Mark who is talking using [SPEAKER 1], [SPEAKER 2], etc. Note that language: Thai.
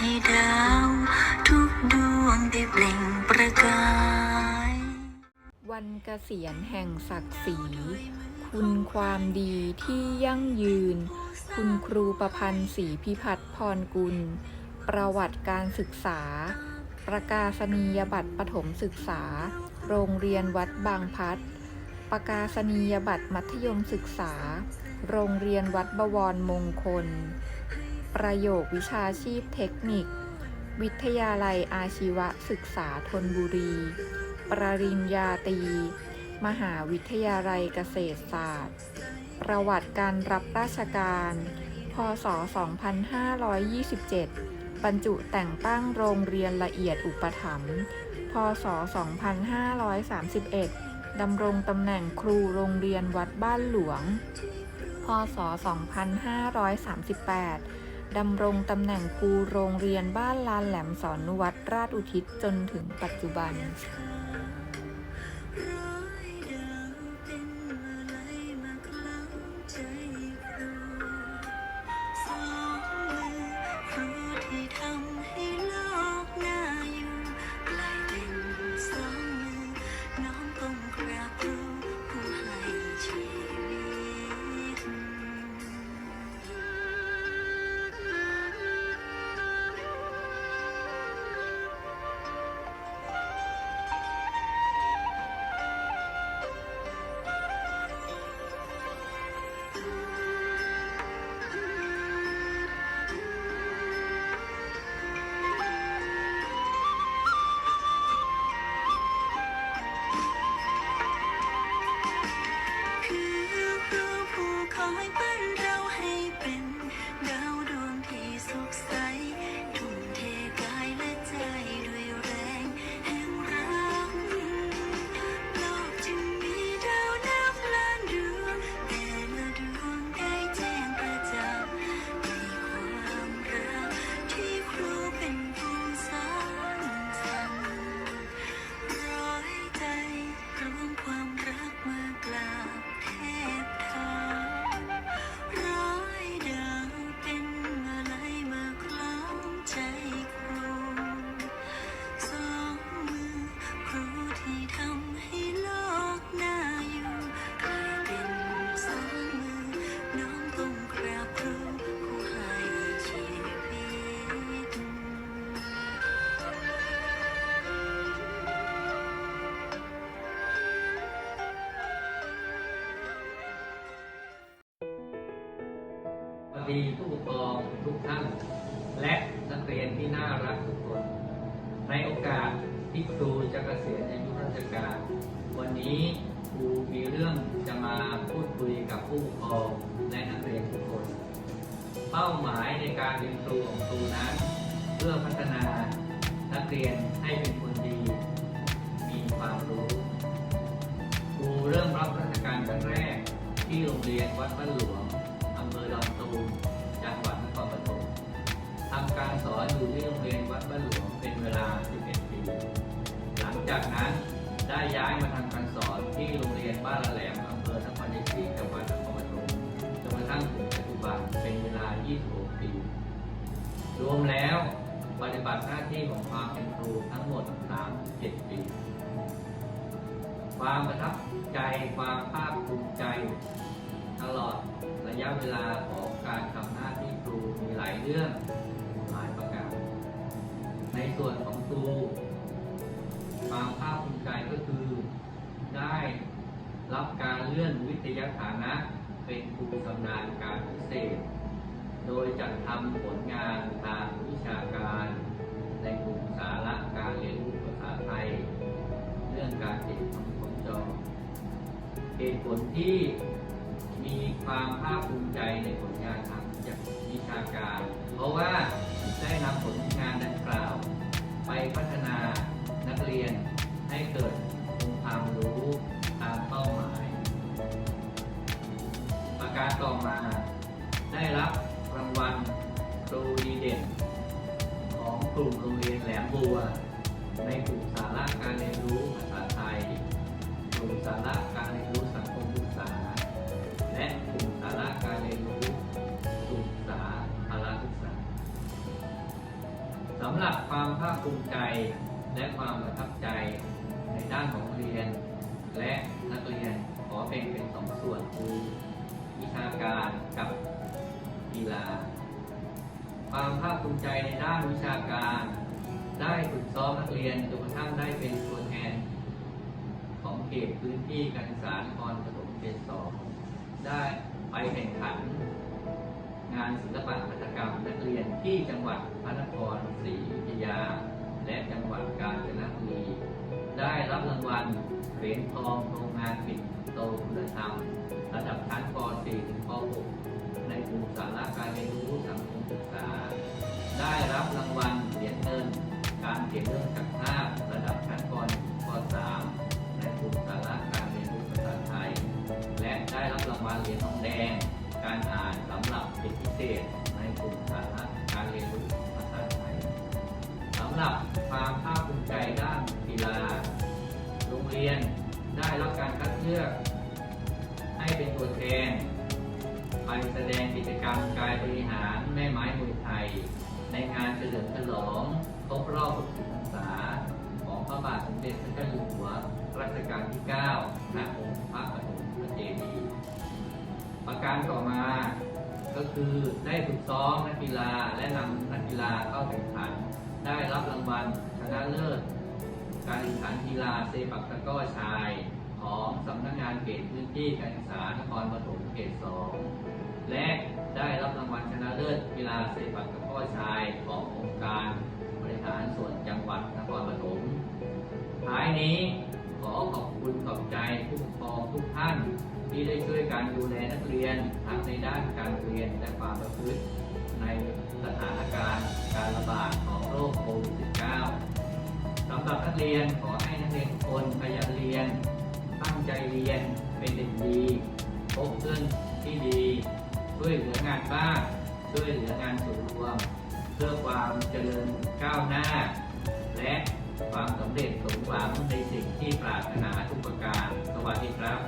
[SPEAKER 1] ให้ดาว ทุกดวงได้เปล่งประกาย
[SPEAKER 2] วันเกษียณแห่งศักดิ์ศรี คุณความดีที่ยั่งยืน คุณครูประพันธ์ศรีพิพัฒน์พรกุล ประวัติการศึกษา ประกาศนียบัตรประถมศึกษา โรงเรียนวัดบางพัดประกาศนียบัตรมัธยมศึกษา โรงเรียนวัดบวรมงคล ประโยควิชาชีพเทคนิค วิทยาลัยอาชีวศึกษาธนบุรี ปริญญาตรีมหาวิทยาลัยเกษตรศาสตร์ ประวัติการรับราชการ พศ 2527 บรรจุแต่งตั้งโรงเรียนละเอียดอุปถัมภ์ พศ 2531 ดำรงตำแหน่งครูโรงเรียนวัดบ้านหลวง พศ 2538 ดำรงตำแหน่งครูโรงเรียนบ้านลานแหลมสอนนุวัดราชอุทิศจนถึงปัจจุบัน
[SPEAKER 1] ดีผู้ปกคร
[SPEAKER 3] องทุกท่าน และนักเรียนที่น่ารักทุกคน ในโอกาสที่ครูจะเกษียณอายุราชการ วันนี้ครูมีเรื่องจะมาพูดคุยกับผู้ปกครองและนักเรียนทุกคน เป้าหมายในการเรียนครูของครูนั้น เพื่อพัฒนานักเรียนให้เป็นคนดี มีความรู้ครูเริ่มรับราชการครั้งแรกที่โรงเรียนวัดบ้านหลวง ตูมจังหวัดนครปฐมทำการสอนอยู่ที่โรงเรียนวัดบ้านหลวงเป็นเวลา 11 ปี หลังจากนั้นได้ย้ายมาทำการสอนที่โรงเรียนบ้านละแหลมอำเภอนครชัยศรีจังหวัดนครปฐมจนกระทั่งถึงปัจจุบันเป็นเวลา 26 ปี รวมแล้วปฏิบัติหน้าที่ของความเป็นครูทั้งหมด 37 ปี ความประทับใจความภาคภูมิใจ ตลอดระยะเวลาของ การทำหน้าที่ครูมีหลายเรื่องหลายประการ ในส่วนของครูความภาคภูมิใจก็คือได้รับการเลื่อนวิทยาฐานะ เป็นครูชำนาญการพิเศษ โดยจัดทำผลงานทางวิชาการ ในกลุ่มสาระการเรียนรู้ภาษาไทย เรื่องการติดคำคนจอเหตุผลที่ ความภาคภูมิใจในผลงานทางวิชาการ เพราะว่าได้นำผลงานดังกล่าว ไปพัฒนานักเรียนให้เกิดองค์ความรู้ตามเป้าหมาย ประการต่อมา ได้รับรางวัลครูดีเด่น ของกลุ่มโรงเรียนแหลมบัว ในกลุ่มสาระการเรียนรู้ภาษาไทย กลุ่มสาระการเรียนรู้สังคมศึกษา และ สำหรับความภาคภูมิใจและความประทับใจในด้านของเรียน และนักเรียนขอแบ่งเป็นสองส่วนคือวิชาการกับกีฬา ความภาคภูมิใจในด้านวิชาการ ได้ฝึกซ้อมนักเรียนจนกระทั่งได้เป็นตัวแทน ของเขตพื้นที่การศึกษานครปฐมเป็นสองได้ไปแข่งขัน งานศิลปะหัตถกรรมนักเรียนที่จังหวัดพระนครศรีอยุธยา และจังหวัดกาญจนบุรีได้รับรางวัลเหรียญทองโรงงานปิดโตคุณธรรม ระดับชั้นป .4 ถึงป .6 ในกลุ่มสาระการเรียนรู้สังคมศึกษา หรับความภาคภูมิใจด้านกีฬา โรงเรียนได้รับการคัดเลือก ให้เป็นตัวแทนไปแสดงกิจกรรมกายบริหารแม่ไม้มวยไทย ในงานเฉลิมฉลองครบรอบ60พรรษาของพระบาทสมเด็จพระเจ้าอยู่หัวรัชกาลที่ 9 ณ องค์พระปฐมพระเจดีย์ประการต่อมาก็คือได้ฝึกซ้อมนักกีฬาและนำนักกีฬาเข้าแข่งขัน ได้รับรางวัลชนะเลิศ การแข่งขันกีฬาเซปักตะกร้อชาย ของสำนักงานเขตพื้นที่การศึกษานครปฐมเขต 2 และได้รับรางวัลชนะเลิศกีฬาเซปักตะกร้อชายขององค์การบริหารส่วนจังหวัดนครปฐมท้ายนี้ขอขอบคุณขอบใจผู้ปกครองทุกท่านที่ได้ช่วยการดูแลนักเรียนทั้งในด้านการเรียนและความประพฤติ เรียนขอให้นักเรียนทุกคนขยันเรียน ตั้งใจเรียนเป็นเด็กดีพบเพื่อนที่ดี ช่วยเหลืองานบ้านช่วยเหลืองานส่วนรวม เพื่อความเจริญก้าวหน้า และความสำเร็จสมหวังในสิ่งที่ปรารถนาทุกประการ สวัสดีครับ